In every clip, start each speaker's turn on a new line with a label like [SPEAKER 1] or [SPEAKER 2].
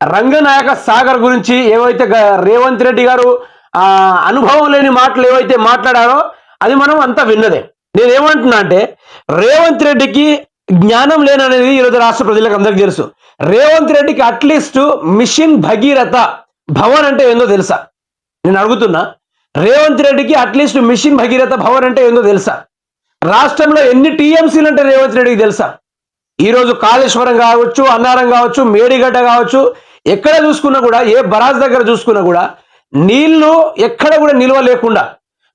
[SPEAKER 1] రంగనాయక సాగర్ గురించి ఏవైతే రేవంత్ రెడ్డి గారు ఆ అనుభవం లేని మాటలు ఏవైతే మాట్లాడారో అది మనం అంతా విన్నదే. నేనేమంటున్నా అంటే రేవంత్ రెడ్డికి జ్ఞానం లేననేది ఈరోజు రాష్ట్ర ప్రజలకు అందరికీ తెలుసు. రేవంత్ రెడ్డికి అట్లీస్ట్ మిషన్ భగీరథ భవన్ అంటే ఏందో తెలుసా? నేను అడుగుతున్నా రేవంత్ రెడ్డికి అట్లీస్ట్ మిషన్ భగీరథ భవన్ అంటే ఏందో తెలుసా? రాష్ట్రంలో ఎన్ని టీఎంసీలు అంటే రేవంత్ రెడ్డికి తెలుసా? ఈరోజు కాళేశ్వరం కావచ్చు అన్నారం కావచ్చు మేడిగడ్డ కావచ్చు ఎక్కడ చూసుకున్నా కూడా ఏ బరాజ్ దగ్గర చూసుకున్నా కూడా నీళ్ళు ఎక్కడ కూడా నిల్వ లేకుండా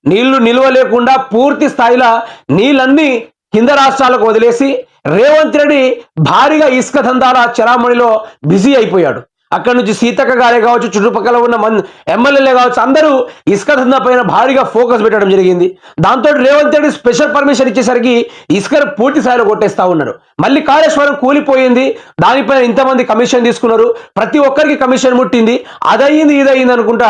[SPEAKER 1] నీళ్ళు నిల్వ లేకుండా పూర్తి స్థాయిలో నీళ్ళన్నీ కింద రాష్ట్రాలకు వదిలేసి రేవంత్ రెడ్డి భారీగా ఇసుక దందాల చరామణిలో బిజీ అయిపోయాడు. అక్కడి నుంచి సీతక్క గారే కావచ్చు చుట్టుపక్కల ఉన్న మన్ ఎమ్మెల్యేలే కావచ్చు అందరూ ఇసుక దందా పైన భారీగా ఫోకస్ పెట్టడం జరిగింది. దాంతో రేవంత్ రెడ్డి స్పెషల్ పర్మిషన్ ఇచ్చేసరికి ఇసుకను పూర్తి స్థాయిలో కొట్టేస్తా ఉన్నారు మళ్ళీ కాళేశ్వరం కూలిపోయింది. దానిపైన ఇంతమంది కమిషన్ తీసుకున్నారు. ప్రతి ఒక్కరికి కమిషన్ ముట్టింది. అదయ్యింది ఇదయ్యింది అనుకుంటా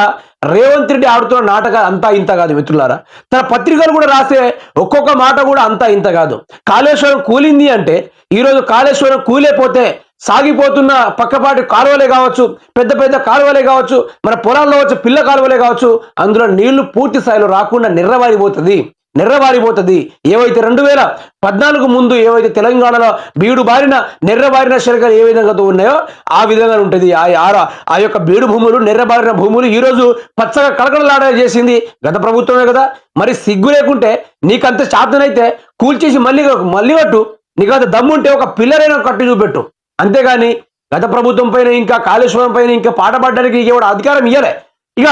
[SPEAKER 1] రేవంత్ రెడ్డి ఆడుతున్న నాటకాలు అంతా ఇంత కాదు మిత్రులారా. తన పత్రికలు కూడా రాసే ఒక్కొక్క మాట కూడా అంతా ఇంత కాదు. కాళేశ్వరం కూలింది అంటే ఈరోజు కాళేశ్వరం కూలేపోతే సాగిపోతున్న పక్కపాటి కాలువలే కావచ్చు పెద్ద పెద్ద కాలువలే కావచ్చు మన పొలాల్లో వచ్చే పిల్ల కాలువలే కావచ్చు అందులో నీళ్ళు పూర్తి స్థాయిలో రాకుండా నిర్రవారిపోతుంది. నిర్రవారిపోతుంది. ఏవైతే రెండు వేల పద్నాలుగు ముందు ఏవైతే తెలంగాణలో బీడు బారిన నెర్రబారిన శరకాలు ఏ విధంగా ఉన్నాయో ఆ విధంగా ఉంటుంది. ఆ ఆ- ఆ యొక్క బీడు భూములు నెర్రబారిన భూములు ఈ రోజు పచ్చగా కలకలలాడ చేసింది గత ప్రభుత్వమే కదా. మరి సిగ్గు లేకుంటే నీకంత శాతనైతే కూల్చేసి మళ్ళీ మళ్ళీ కట్టు. నీకు అంత దమ్ముంటే ఒక పిల్లరైనా కట్టు చూపెట్టు. అంతేగాని గత ప్రభుత్వం పైన ఇంకా కాళేశ్వరం పైన ఇంకా పాట పాడడానికి ఎవడు అధికారం ఇయ్యలే. ఇక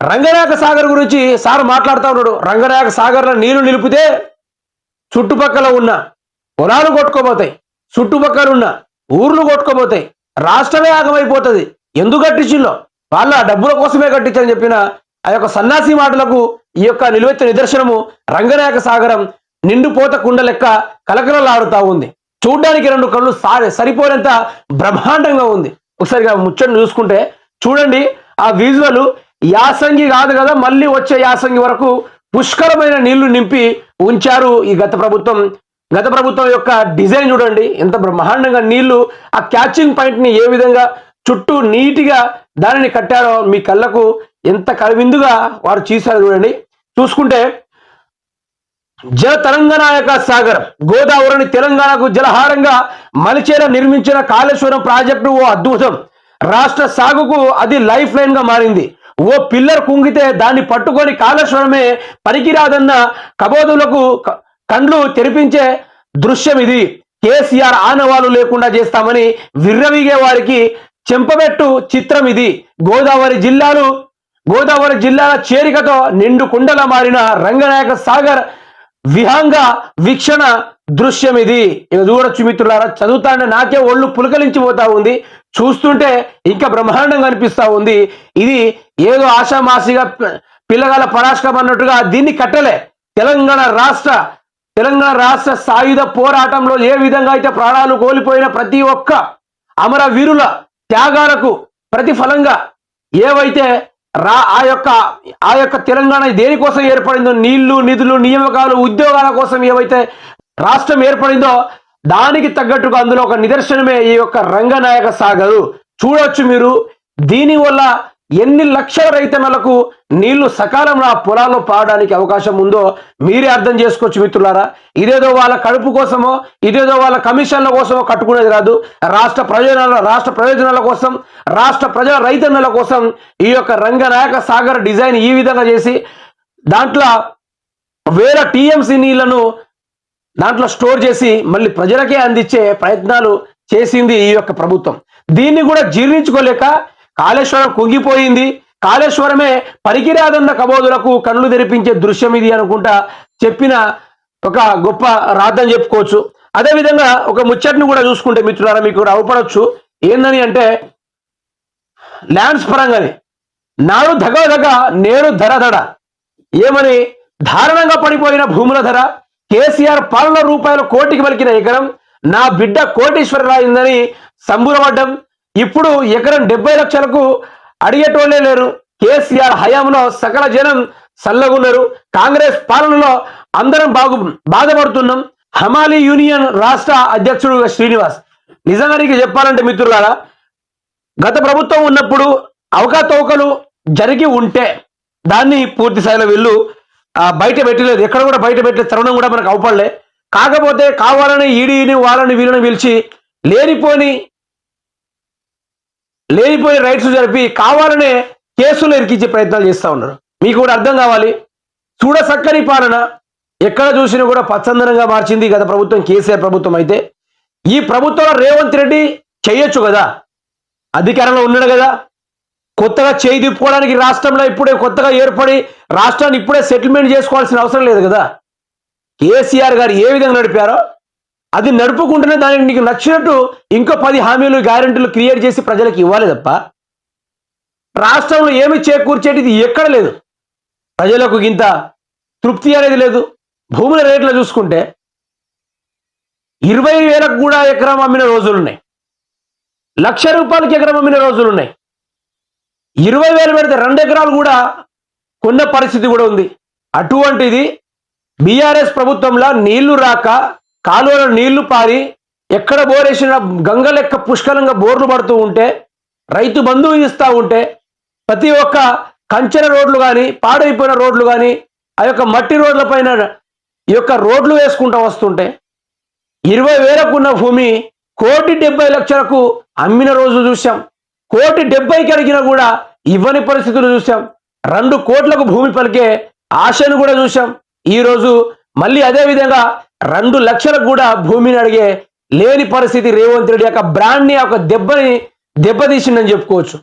[SPEAKER 1] రంగనాయక సాగర్ గురించి సార్ మాట్లాడుతూ ఉన్నాడు. రంగనాయక సాగర్లో నీళ్ళు నిలిపితే చుట్టుపక్కల ఉన్న పొలాలు కొట్టుకోబోతాయి చుట్టుపక్కల ఉన్న ఊర్లు కొట్టుకోబోతాయి రాష్ట్రమే ఆగమైపోతుంది. ఎందుకు కట్టించిల్లో? వాళ్ళ డబ్బుల కోసమే కట్టించని చెప్పిన ఆ యొక్క సన్నాసి మాటలకు ఈ యొక్క నిలువెత్త నిదర్శనము రంగనాయక సాగరం నిండుపోత కుండ లెక్క కలకలలాడుతూ ఉంది. చూడడానికి రెండు కళ్ళు సారి సరిపోయేంత బ్రహ్మాండంగా ఉంది. ఒకసారి ఆ ముచ్చటను చూసుకుంటే చూడండి ఆ విజువల్ యాసంగి కాదు కదా మళ్ళీ వచ్చే యాసంగి వరకు పుష్కలమైన నీళ్ళు నింపి ఉంచారు ఈ గత ప్రభుత్వం. గత ప్రభుత్వం యొక్క డిజైన్ చూడండి ఎంత బ్రహ్మాండంగా నీళ్ళు ఆ క్యాచింగ్ పాయింట్ని ఏ విధంగా చుట్టూ నీటిగా దానిని కట్టారో మీ కళ్ళకు ఎంత కవిందుగా వారు చేశారు చూడండి. చూసుకుంటే జల తెలంగాణ సాగర్ గోదావరిని తెలంగాణకు జలహారంగా మలిచేలా నిర్మించిన కాళేశ్వరం ప్రాజెక్టు ఓ అద్భుతం. రాష్ట్ర సాగుకు అది లైఫ్ లైన్గా మారింది. ఓ పిల్లర్ కుంగితే దాన్ని పట్టుకొని కాళేశ్వరమే పనికిరాదన్న కబోదులకు కండ్లు తెరిపించే దృశ్యం ఇది. కేసీఆర్ ఆనవాలు లేకుండా చేస్తామని విర్రవీగే వారికి చెంపబెట్టు చిత్రం ఇది. గోదావరి జిల్లాలు గోదావరి జిల్లాల చేరికతో నిండు కుండల మారిన రంగనాయక సాగర్ విహంగ వీక్షణ దృశ్యం ఇది ఇక చూడొచ్చు మిత్రులారా చదువుతాంటే నాకే ఒళ్ళు పులకలించిపోతా ఉంది. చూస్తుంటే ఇంకా బ్రహ్మాండంగా అనిపిస్తా ఉంది. ఇది ఏదో ఆషామాసిగా పిల్లగాల పరాష్కం అన్నట్టుగా దీన్ని కట్టలే. తెలంగాణ రాష్ట్ర తెలంగాణ రాష్ట్ర సాయుధ పోరాటంలో ఏ విధంగా అయితే ప్రాణాలు కోల్పోయిన ప్రతి ఒక్క అమర వీరుల త్యాగాలకు ప్రతిఫలంగా ఏవైతే రా ఆ యొక్క ఆ యొక్క తెలంగాణ దేనికోసం ఏర్పడిందో నీళ్ళు నిధులు నియామకాలు ఉద్యోగాల కోసం ఏవైతే రాష్ట్రం ఏర్పడిందో దానికి తగ్గట్టుగా అందులో ఒక నిదర్శనమే ఈ యొక్క రంగనాయక సాగరు. చూడొచ్చు మీరు దీని వల్ల ఎన్ని లక్షల రైతన్నలకు నీళ్ళు సకాలంలో ఆ పొలాల్లో పాడడానికి అవకాశం ఉందో మీరే అర్థం చేసుకోవచ్చు మిత్రులారా. ఇదేదో వాళ్ళ కడుపు కోసమో ఇదేదో వాళ్ళ కమిషన్ల కోసమో కట్టుకునేది కాదు. రాష్ట్ర ప్రయోజనాల రాష్ట్ర ప్రయోజనాల కోసం రాష్ట్ర ప్రజల రైతన్నల కోసం ఈ యొక్క రంగనాయక సాగర్ డిజైన్ ఈ విధంగా చేసి దాంట్లో వేల టీఎంసీ నీళ్ళను దాంట్లో స్టోర్ చేసి మళ్ళీ ప్రజలకే అందించే ప్రయత్నాలు చేసింది ఈ యొక్క ప్రభుత్వం. దీన్ని కూడా జీర్ణించుకోలేక కాళేశ్వరం కుంగిపోయింది. కాళేశ్వరమే పనికిరాదన్న కబోదులకు కళ్ళు తెరిపించే దృశ్యం ఇది అనుకుంటా చెప్పిన ఒక గొప్ప రాతని చెప్పుకోవచ్చు. అదేవిధంగా ఒక ముచ్చట్ని కూడా చూసుకుంటే మిత్రులారా మీకు కూడా అవపడవచ్చు ఏందని అంటే ల్యాండ్స్ పరంగానే. నాడు ధగ దగ నేడు ధర ధడ ఏమని దారుణంగా పడిపోయిన భూముల ధర కేసీఆర్ పాలన రూపాయల కోటికి పలికిన ఎకరం నా బిడ్డ కోటీశ్వరరాయిందని సంబురపడ్డం ఇప్పుడు ఎకరం డెబ్బై లక్షలకు అడిగేటోళ్ళే లేరు. కేసీఆర్ హయాంలో సకల జనం సల్లగున్నారు. కాంగ్రెస్ పాలనలో అందరం బాగు బాధపడుతున్నాం. హమాలి యూనియన్ రాష్ట్ర అధ్యక్షుడు శ్రీనివాస్ నిజంగా నీకు చెప్పాలంటే మిత్రులారా గత ప్రభుత్వం ఉన్నప్పుడు అవకతవకలు జరిగి ఉంటే దాన్ని పూర్తి స్థాయిలో వీళ్ళు బయట పెట్టలేదు. ఎక్కడ కూడా బయట పెట్టే తరుణం కూడా మనకు అవపడలే. కాకపోతే కావాలని ఈడీని వాళ్ళని వీళ్ళని పిలిచి లేనిపోని లేనిపోయిన రైట్స్ జరిపి కావాలనే కేసులు ఇరికించే ప్రయత్నాలు చేస్తూ ఉన్నారు. మీకు కూడా అర్థం కావాలి. చూడసక్కని పాలన ఎక్కడ చూసినా కూడా పచ్చందనంగా మార్చింది గత ప్రభుత్వం కేసీఆర్ ప్రభుత్వం అయితే. ఈ ప్రభుత్వంలో రేవంత్ రెడ్డి చేయొచ్చు కదా? అధికారంలో ఉన్నాడు కదా? కొత్తగా చేయి తిప్పుకోవడానికి రాష్ట్రంలో ఇప్పుడే కొత్తగా ఏర్పడి రాష్ట్రాన్ని ఇప్పుడే సెటిల్మెంట్ చేసుకోవాల్సిన అవసరం లేదు కదా? కేసీఆర్ గారు ఏ విధంగా నడిపారో అది నడుపుకుంటేనే దానికి నీకు నచ్చినట్టు ఇంకో పది హామీలు గ్యారెంటీలు క్రియేట్ చేసి ప్రజలకు ఇవ్వాలి తప్ప రాష్ట్రంలో ఏమి చేకూర్చేటిది ఎక్కడ లేదు. ప్రజలకు ఇంత తృప్తి అనేది లేదు. భూముల రేట్లు చూసుకుంటే ఇరవై వేలకు కూడా ఎకరం అమ్మిన రోజులు ఉన్నాయి. లక్ష రూపాయలకి ఎకరం అమ్మిన రోజులు ఉన్నాయి. ఇరవై వేలు పెడితే రెండు ఎకరాలు కూడా కొన్న పరిస్థితి కూడా ఉంది. అటువంటిది బీఆర్ఎస్ ప్రభుత్వంలో నీళ్ళు రాక కాలువలో నీళ్ళు పారి ఎక్కడ బోరేసిన గంగ లెక్క పుష్కలంగా బోర్లు పడుతూ ఉంటే రైతు బంధువు ఇస్తూ ఉంటే ప్రతి ఒక్క కంచెర రోడ్లు కానీ పాడైపోయిన రోడ్లు కానీ ఆ యొక్క మట్టి రోడ్ల పైన ఈ యొక్క రోడ్లు వేసుకుంటూ వస్తుంటే ఇరవై వేలకు ఉన్న భూమి కోటి డెబ్బై లక్షలకు అమ్మిన రోజు చూసాం కోటి డెబ్బైకి అడిగినా కూడా ఇవ్వని పరిస్థితులు చూసాం రెండు కోట్లకు భూమి పలికే ఆశను కూడా చూసాం ఈ రోజు మళ్ళీ అదే విధంగా రెండు లక్షలకు కూడా భూమిని అడిగే లేని పరిస్థితి రేవంత్ రెడ్డి యొక్క బ్రాండ్ని ఒక దెబ్బని దెబ్బతీసిందని చెప్పుకోవచ్చు.